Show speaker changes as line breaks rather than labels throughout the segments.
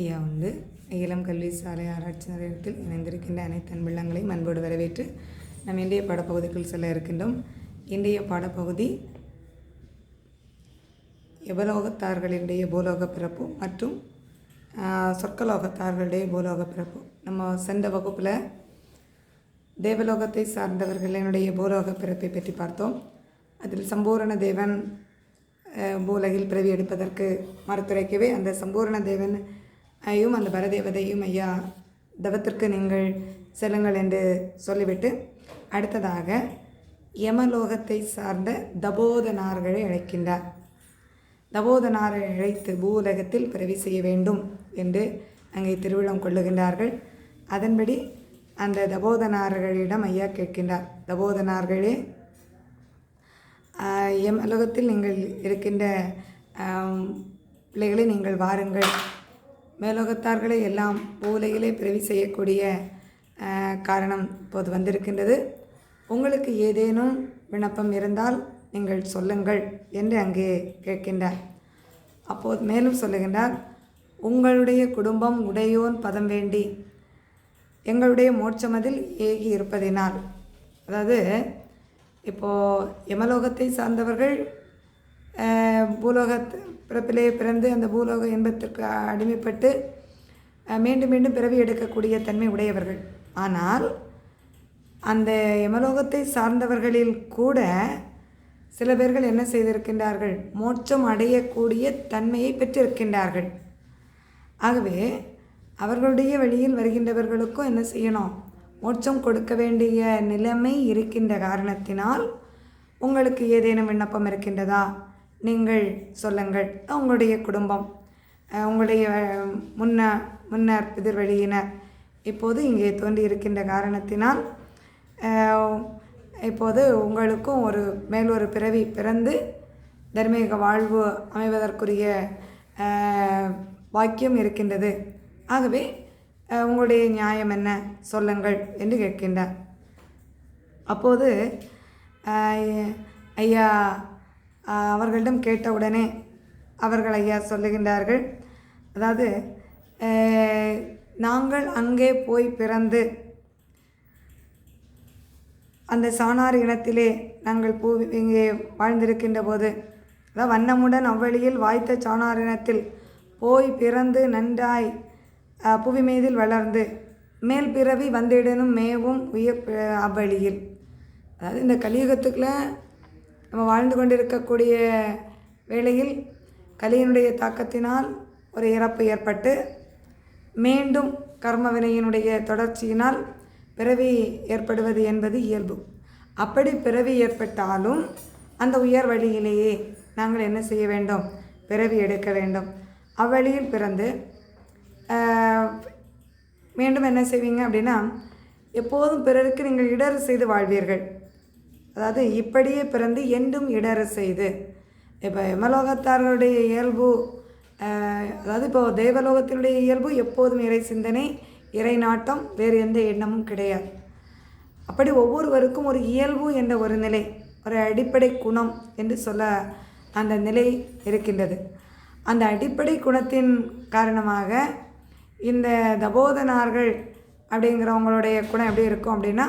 ஐயா உண்டு இளம் கல்வி சாலை ஆராய்ச்சி நிலையத்தில் இணைந்திருக்கின்ற அனைத்து அன்புள்ளங்களையும் அன்போடு வரவேற்று நம் இன்றைய பாடப்பகுதிக்குள் செல்ல இருக்கின்றோம். இன்றைய பாடப்பகுதி எவலோகத்தார்களுடைய பூலோக பிறப்பு மற்றும் சொற்கலோகத்தார்களுடைய சொர்க்கலோகத்தார்களுடைய பூலோக பிறப்பு. நம்ம சென்ற வகுப்பில் தேவலோகத்தை சார்ந்தவர்களினுடைய பூலோக பிறப்பை பற்றி பார்த்தோம். அதில் சம்பூரண தேவன் பூலகில் பிறவி எடுப்பதற்கு மறுத்துரைக்கவே அந்த சம்பூரண தேவன் ஐயும் அந்த பரதேவதையும் ஐயா தவத்திற்கு நீங்கள் செல்லுங்கள் என்று சொல்லிவிட்டு அடுத்ததாக யமலோகத்தை சார்ந்த தபோதனார்களை அழைக்கின்றார். தபோதனாரை அழைத்து பூலகத்தில் பிறவி செய்ய வேண்டும் என்று அங்கே திருவிழம் கொள்ளுகின்றார்கள். அதன்படி அந்த தபோதனார்களிடம் ஐயா கேட்கின்றார். தபோதனார்களே யமலோகத்தில் எம் உலகத்தில் நீங்கள் இருக்கின்ற பிள்ளைகளை நீங்கள் வாருங்கள். மேலோகத்தார்களை எல்லாம் பூலையிலே பிறவி செய்யக்கூடிய காரணம் இப்போது வந்திருக்கின்றது. உங்களுக்கு ஏதேனும் விண்ணப்பம் இருந்தால் நீங்கள் சொல்லுங்கள் என்று அங்கே கேட்கின்றார். அப்போது மேலும் சொல்லுகின்றார் உங்களுடைய குடும்பம் உடையோன் பதம் வேண்டி எங்களுடைய மோட்சமதில் ஏகி இருப்பதினால் அதாவது இப்போது யமலோகத்தை சார்ந்தவர்கள் பூலோக பிறப்பிலே பிறந்து அந்த பூலோக இன்பத்திற்கு அடிமைப்பட்டு மீண்டும் மீண்டும் பிறவி எடுக்கக்கூடிய தன்மை உடையவர்கள். ஆனால் அந்த யமலோகத்தை சார்ந்தவர்களில் கூட சில பேர்கள் என்ன செய்திருக்கின்றார்கள்? மோட்சம் அடையக்கூடிய தன்மையை பெற்றிருக்கின்றார்கள். ஆகவே அவர்களுடைய வழியில் வருகின்றவர்களுக்கும் என்ன செய்யணும்? மோட்சம் கொடுக்க வேண்டிய நிலைமை இருக்கின்ற காரணத்தினால் உங்களுக்கு ஏதேனும் விண்ணப்பம் இருக்கின்றதா? நீங்கள் சொல்லுங்கள். உங்களுடைய குடும்பம். உங்களுடைய முன்ன முன்னர் எதிர்வழியினர் இப்போது இங்கே தோன்றி இருக்கின்ற காரணத்தினால் இப்போது உங்களுக்கும் ஒரு மேலொரு பிறவி பிறந்து தர்மீக வாழ்வு அமைவதற்குரிய வாக்கியம் இருக்கின்றது. ஆகவே உங்களுடைய நியாயம் என்ன? சொல்லுங்கள் என்று கேட்கின்றார். அப்போது ஐயா அவர்களிடம் கேட்டவுடனே அவர்கள் ஐயா சொல்லுகின்றார்கள். அதாவது நாங்கள் அங்கே போய் பிறந்து அந்த சாணார் இனத்திலே நாங்கள் பூ இங்கே வாழ்ந்திருக்கின்ற போது அதாவது வண்ணமுடன் அவ்வழியில் வாய்த்த சாணார் இனத்தில் போய் பிறந்து நன்றாய் புவி மீதில் வளர்ந்து மேல் பிறவி வந்திடனும் மேவும் உயர் அவ்வழியில். அதாவது இந்த கலியுகத்துக்குள்ள நம்ம வாழ்ந்து கொண்டிருக்கக்கூடிய வேளையில் கலியினுடைய தாக்கத்தினால் ஒரு இறப்பு ஏற்பட்டு மீண்டும் கர்மவினையினுடைய தொடர்ச்சியினால் பிறவி ஏற்படுவது என்பது இயல்பு. அப்படி பிறவி ஏற்பட்டாலும் அந்த உயர் வழியிலேயே நாங்கள் என்ன செய்ய வேண்டும்? பிறவி எடுக்க வேண்டும். அவ்வழியில் பிறந்து மீண்டும் என்ன செய்வீங்க அப்படின்னா எப்போதும் பிறருக்கு நீங்கள் இடர் செய்து வாழ்வீர்கள். அதாவது இப்படியே பிறந்து எண்டும் இடர செய்து இப்போ எமலோகத்தார்களுடைய இயல்பு அதாவது இப்போ தேவலோகத்தினுடைய இயல்பு எப்போதும் இறை சிந்தனை இறை நாட்டம் வேறு எந்த எண்ணமும் கிடையாது. அப்படி ஒவ்வொருவருக்கும் ஒரு இயல்பு என்ற ஒரு நிலை ஒரு அடிப்படை குணம் என்று சொல்ல அந்த நிலை இருக்கின்றது. அந்த அடிப்படை குணத்தின் காரணமாக இந்த தபோதனார்கள் அப்படிங்கிறவங்களுடைய குணம் எப்படி இருக்கும் அப்படின்னா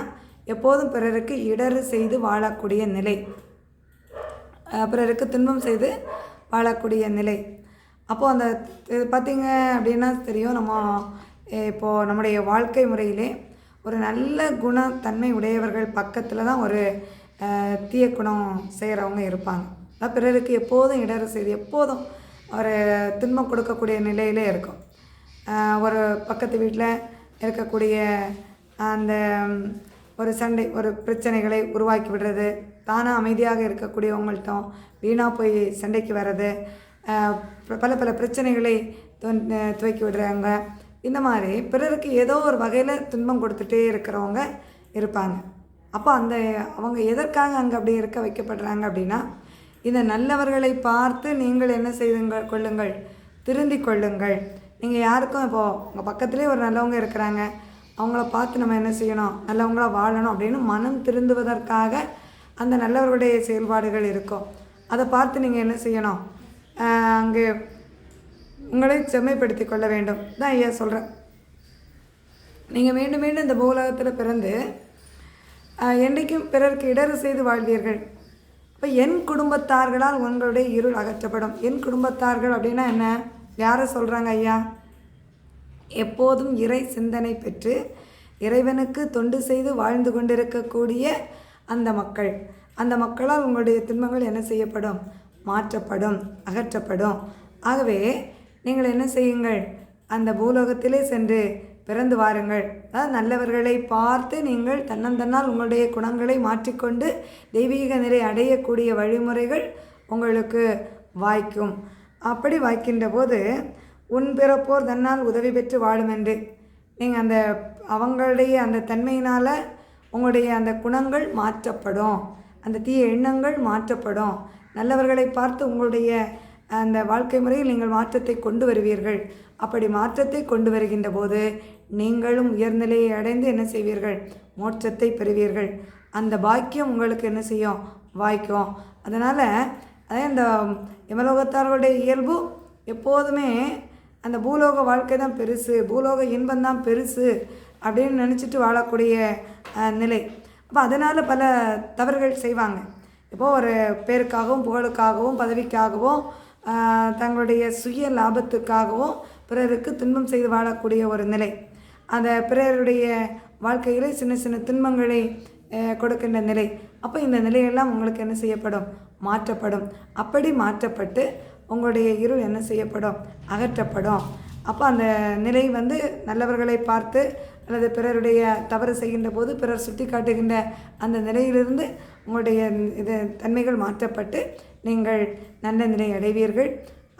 எப்போதும் பிறருக்கு இடறு செய்து வாழக்கூடிய நிலை. பிறருக்கு துன்பம் செய்து வாழக்கூடிய நிலை. அப்போது அந்த இது பார்த்தீங்க அப்படின்னா தெரியும் நம்ம இப்போது நம்முடைய வாழ்க்கை முறையிலே ஒரு நல்ல குணத்தன்மை உடையவர்கள் பக்கத்தில் தான் ஒரு தீய குணம் செய்கிறவங்க இருப்பாங்க. அதாவது பிறருக்கு எப்போதும் இடறு செய்து எப்போதும் ஒரு துன்பம் கொடுக்கக்கூடிய நிலையிலே இருக்கும். ஒரு பக்கத்து வீட்டில் இருக்கக்கூடிய அந்த ஒரு சண்டை ஒரு பிரச்சனைகளை உருவாக்கி விடுறது தானாக அமைதியாக இருக்கக்கூடியவங்கள்ட்டும் வீணாக போய் சண்டைக்கு வர்றது பல பல பிரச்சனைகளை துவக்கி விடுறாங்க இந்த மாதிரி பிறருக்கு ஏதோ ஒரு வகையில் துன்பம் கொடுத்துட்டே இருக்கிறவங்க இருப்பாங்க. அப்போ அந்த அவங்க எதற்காக அங்கே அப்படி இருக்க வைக்கப்படுறாங்க அப்படின்னா இந்த நல்லவர்களை பார்த்து நீங்கள் என்ன செய்துங்கள் கொள்ளுங்கள் திருந்திக் கொள்ளுங்கள். நீங்கள் யாருக்கும் இப்போது உங்கள் பக்கத்துலேயே ஒரு நல்லவங்க இருக்கிறாங்க அவங்கள பார்த்து நம்ம என்ன செய்யணும்? நல்லவங்களா வாழணும் அப்படின்னு மனம் திருந்துவதற்காக அந்த நல்லவர்களுடைய செயல்பாடுகள் இருக்கும். அதை பார்த்து நீங்கள் என்ன செய்யணும்? அங்கே உங்களை செம்மைப்படுத்தி கொள்ள வேண்டும். தான் ஐயா சொல்கிறேன் நீங்கள் மீண்டும் மீண்டும் இந்த பூலகத்தில் பிறந்து என்றைக்கும் பிறருக்கு இடறு செய்து வாழ்வீர்கள். இப்போ என் குடும்பத்தார்களால் உங்களுடைய இருள் அகற்றப்படும். என் குடும்பத்தார்கள் அப்படின்னா என்ன? யாரை சொல்கிறாங்க ஐயா? எப்போதும் இறை சிந்தனை பெற்று இறைவனுக்கு தொண்டு செய்து வாழ்ந்து கொண்டிருக்கக்கூடிய அந்த மக்கள். அந்த மக்களால் உங்களுடைய துன்பங்கள் என்ன செய்யப்படும்? மாற்றப்படும் அகற்றப்படும். ஆகவே நீங்கள் என்ன செய்யுங்கள்? அந்த பூலோகத்திலே சென்று பிறந்து வாருங்கள். அதாவது நல்லவர்களை பார்த்து நீங்கள் தன்னந்தன்னால் உங்களுடைய குணங்களை மாற்றிக்கொண்டு தெய்வீக நிலை அடையக்கூடிய வழிமுறைகள் உங்களுக்கு வாய்க்கும். அப்படி வாய்க்கின்ற போது உன் பிறப்போர் தன்னால் உதவி பெற்று வாழும் என்று நீங்கள் அந்த அவங்களுடைய அந்த தன்மையினால் உங்களுடைய அந்த குணங்கள் மாற்றப்படும். அந்த தீய எண்ணங்கள் மாற்றப்படும். நல்லவர்களை பார்த்து உங்களுடைய அந்த வாழ்க்கை முறையில் நீங்கள் மாற்றத்தை கொண்டு வருவீர்கள். அப்படி மாற்றத்தை கொண்டு வருகின்ற போது நீங்களும் உயர்நிலையை அடைந்து என்ன செய்வீர்கள்? மோட்சத்தை பெறுவீர்கள். அந்த பாக்கியம் உங்களுக்கு என்ன செய்யும்? வாய்க்கும். அதனால் அதே இந்த யமலோகத்தார்களுடைய இயல்பு எப்போதுமே அந்த பூலோக வாழ்க்கை தான் பெருசு பூலோக இன்பம் தான் பெருசு அப்படின்னு நினச்சிட்டு வாழக்கூடிய நிலை. அப்போ அதனால் பல தவறுகள் செய்வாங்க. இப்போது ஒரு பேருக்காகவும் புகழுக்காகவும் பதவிக்காகவும் தங்களுடைய சுய லாபத்துக்காகவும் பிறருக்கு துன்பம் செய்து வாழக்கூடிய ஒரு நிலை. அந்த பிறருடைய வாழ்க்கையிலே சின்ன சின்ன துன்பங்களை கொடுக்கின்ற நிலை. அப்போ இந்த நிலையெல்லாம் உங்களுக்கு என்ன செய்யப்படும்? மாற்றப்படும். அப்படி மாற்றப்பட்டு உங்களுடைய இருள் என்ன செய்யப்படும்? அகற்றப்படும். அப்போ அந்த நிலை வந்து நல்லவர்களை பார்த்து அல்லது பிறருடைய தவறு செய்கின்ற போது பிறர் சுட்டி காட்டுகின்ற அந்த நிலையிலிருந்து உங்களுடைய இது தன்மைகள் மாற்றப்பட்டு நீங்கள் நல்ல நிலை அடைவீர்கள்.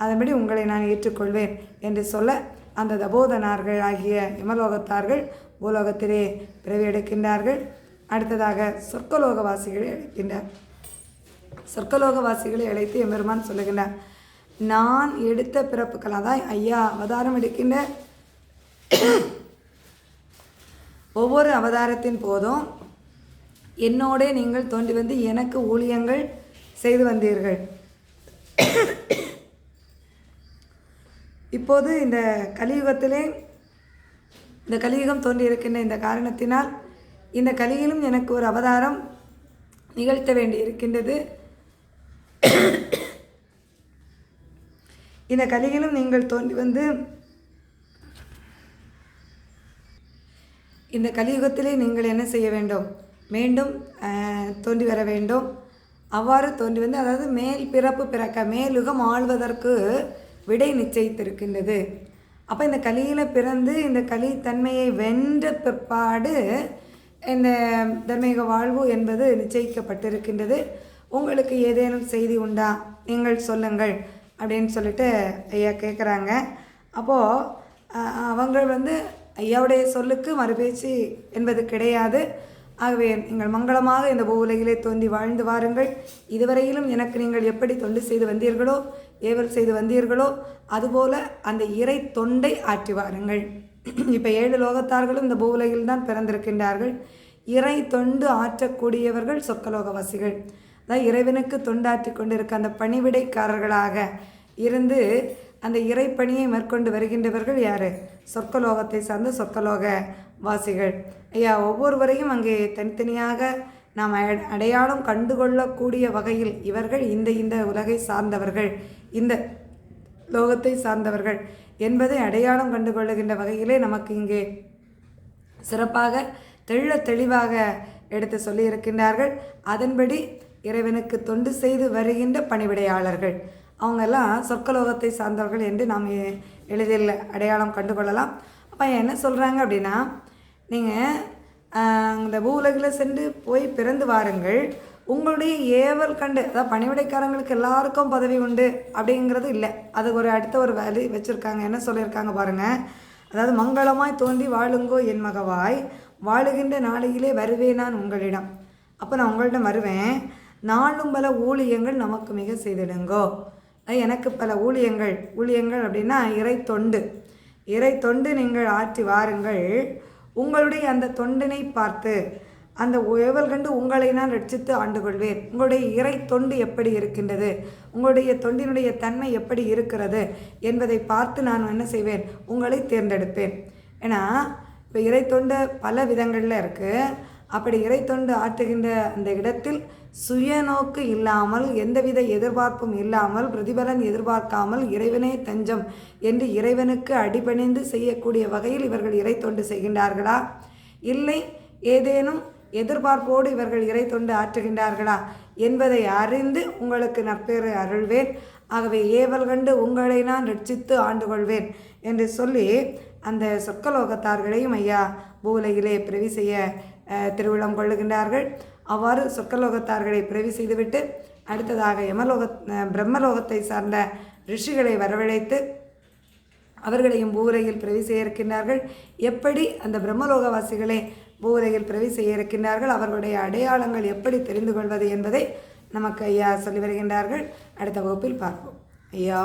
அதன்படி உங்களை நான் ஏற்றுக்கொள்வேன் என்று சொல்ல அந்த தபோதனார்கள் ஆகிய இமலோகத்தார்கள் பூலோகத்திலே பிறவி எடுக்கின்றார்கள். அடுத்ததாக சொர்க்கலோகவாசிகளை அழைக்கின்றார். சொர்க்கலோகவாசிகளை அழைத்து எம்பெருமான் சொல்லுகின்றார். நான் எடுத்த பிறப்புகள் அதான் ஐயா அவதாரம் எடுக்கின்ற ஒவ்வொரு அவதாரத்தின் போதும் என்னோடே நீங்கள் தோன்றி வந்து எனக்கு ஊழியங்கள் செய்து வந்தீர்கள். இப்போது இந்த கலியுகத்திலே இந்த கலியுகம் தோன்றியிருக்கின்ற இந்த காரணத்தினால் இந்த கலியிலும் எனக்கு ஒரு அவதாரம் நிகழ்த்த வேண்டி இருக்கின்றது இந்த கலிகளும் நீங்கள் தோன்றி வந்து இந்த கலியுகத்திலே நீங்கள் என்ன செய்ய வேண்டும்? மீண்டும் தோன்றி வர வேண்டும். அவ்வாறு தோன்றி வந்து அதாவது மேல் பிறப்பு பிறக்க மேலுகம் ஆள்வதற்கு விடை நிச்சயித்திருக்கின்றது. அப்போ இந்த கலியில் பிறந்து இந்த கலி தன்மையை வென்ற பிற்பாடு இந்த தர்மீக வாழ்வு என்பது நிச்சயிக்கப்பட்டிருக்கின்றது. உங்களுக்கு ஏதேனும் செய்தி உண்டா? நீங்கள் சொல்லுங்கள். அப்படின்னு சொல்லிட்டு ஐயா கேட்குறாங்க அப்போது அவங்க வந்து ஐயாவுடைய சொல்லுக்கு மறுபேச்சு என்பது கிடையாது. ஆகவே நீங்கள் மங்களமாக இந்த பூவுலகிலே தோன்றி வாழ்ந்து வாருங்கள். இதுவரையிலும் எனக்கு நீங்கள் எப்படி தொண்டு செய்து வந்தீர்களோ ஏவல் செய்து வந்தீர்களோ அதுபோல அந்த இறை தொண்டை ஆற்றி வாருங்கள். இப்போ ஏழு லோகத்தார்களும் இந்த பூவுலகில் தான் பிறந்திருக்கின்றார்கள். இறை தொண்டு ஆற்றக்கூடியவர்கள் சொக்கலோகவாசிகள் அதாவது இறைவனுக்கு தொண்டாற்றி கொண்டிருக்க அந்த பணிவிடைக்காரர்களாக இருந்து அந்த இறைப்பணியை மேற்கொண்டு வருகின்றவர்கள் யார்? சொர்க்கலோகத்தை சார்ந்த சொர்க்கலோக வாசிகள் ஐயா ஒவ்வொருவரையும் அங்கே தனித்தனியாக நாம் அடையாளம் கண்டுகொள்ளக்கூடிய வகையில் இவர்கள் இந்த இந்த உலகை சார்ந்தவர்கள் இந்த லோகத்தை சார்ந்தவர்கள் என்பதை அடையாளம் கண்டுகொள்ளுகின்ற வகையிலே நமக்கு இங்கே சிறப்பாக தெள்ள தெளிவாக எடுத்து சொல்லியிருக்கின்றார்கள். அதன்படி இறைவனுக்கு தொண்டு செய்து வருகின்ற பணிவிடையாளர்கள். அவங்கெல்லாம் சொர்க்கலோகத்தை சார்ந்தவர்கள் என்று நாம் எளிதில் அடையாளம் கண்டுகொள்ளலாம். அப்போ என்ன சொல்கிறாங்க அப்படின்னா நீங்கள் இந்த பூவுலகில் சென்று போய் பிறந்து வாருங்கள். உங்களுடைய ஏவல் கண்டு அதாவது பணிவிடைக்காரங்களுக்கு எல்லாருக்கும் பதவி உண்டு அப்படிங்கிறது இல்லை. அது ஒரு அடுத்த ஒரு வேலை வச்சுருக்காங்க. என்ன சொல்லியிருக்காங்க பாருங்கள் அதாவது மங்களமாய் தோன்றி வாழுங்கோ என் மகவாய். வாழுகின்ற நாளையிலே வருவேன் நான் உங்களிடம். அப்போ நான் உங்களிடம் வருவேன். நாளும் பல ஊழியங்கள் நமக்கு மிக செய்திடுங்கோ. எனக்கு பல ஊழியங்கள். ஊழியங்கள் அப்படின்னா இறை தொண்டு. இறை தொண்டு நீங்கள் ஆற்றி வாருங்கள். உங்களுடைய அந்த தொண்டினை பார்த்து அந்த உயவல் கண்டு உங்களை நான் ரட்சித்து ஆண்டு கொள்வேன் உங்களுடைய இறை தொண்டு எப்படி இருக்கின்றது? உங்களுடைய தொண்டினுடைய தன்மை எப்படி இருக்கிறது என்பதை பார்த்து நான் என்ன செய்வேன்? உங்களை தேர்ந்தெடுப்பேன். ஏன்னா இப்போ இறை தொண்டு பல விதங்களில் இருக்குது அப்படி இறை தொண்டு ஆற்றுகின்ற அந்த இடத்தில் சுயநோக்கு இல்லாமல் எந்தவித எதிர்பார்ப்பும் இல்லாமல் பிரதிபலன் எதிர்பார்க்காமல் இறைவனே தஞ்சம் என்று இறைவனுக்கு அடிபணிந்து செய்யக்கூடிய வகையில் இவர்கள் இறை தொண்டு செய்கின்றார்களா? இல்லை ஏதேனும் எதிர்பார்ப்போடு இவர்கள் இறை தொண்டு ஆற்றுகின்றார்களா என்பதை அறிந்து உங்களுக்கு நற்பேறு அருள்வேன். ஆகவே ஏவல் கண்டு உங்களை நான் ரட்சித்து ஆண்டு கொள்வேன் என்று சொல்லி அந்த சொர்க்கலோகத்தார்களையும் ஐயா பூலையிலே பிறவி செய்ய திருவிழம் கொள்ளுகின்றார்கள். அவ்வாறு சொர்க்கலோகத்தார்களை பிறவி செய்துவிட்டு அடுத்ததாக யமலோக பிரம்மலோகத்தை சார்ந்த ரிஷிகளை வரவழைத்து அவர்களையும் பூவுரையில் பிறவி செய்ய இருக்கின்றார்கள் எப்படி அந்த பிரம்மலோகவாசிகளை பூவுரையில் பிறவி செய்ய இருக்கின்றார்கள் அவர்களுடைய அடையாளங்கள் எப்படி தெரிந்து கொள்வது என்பதை நமக்கு ஐயா சொல்லி வருகின்றார்கள். அடுத்த வகுப்பில் பார்ப்போம். ஐயா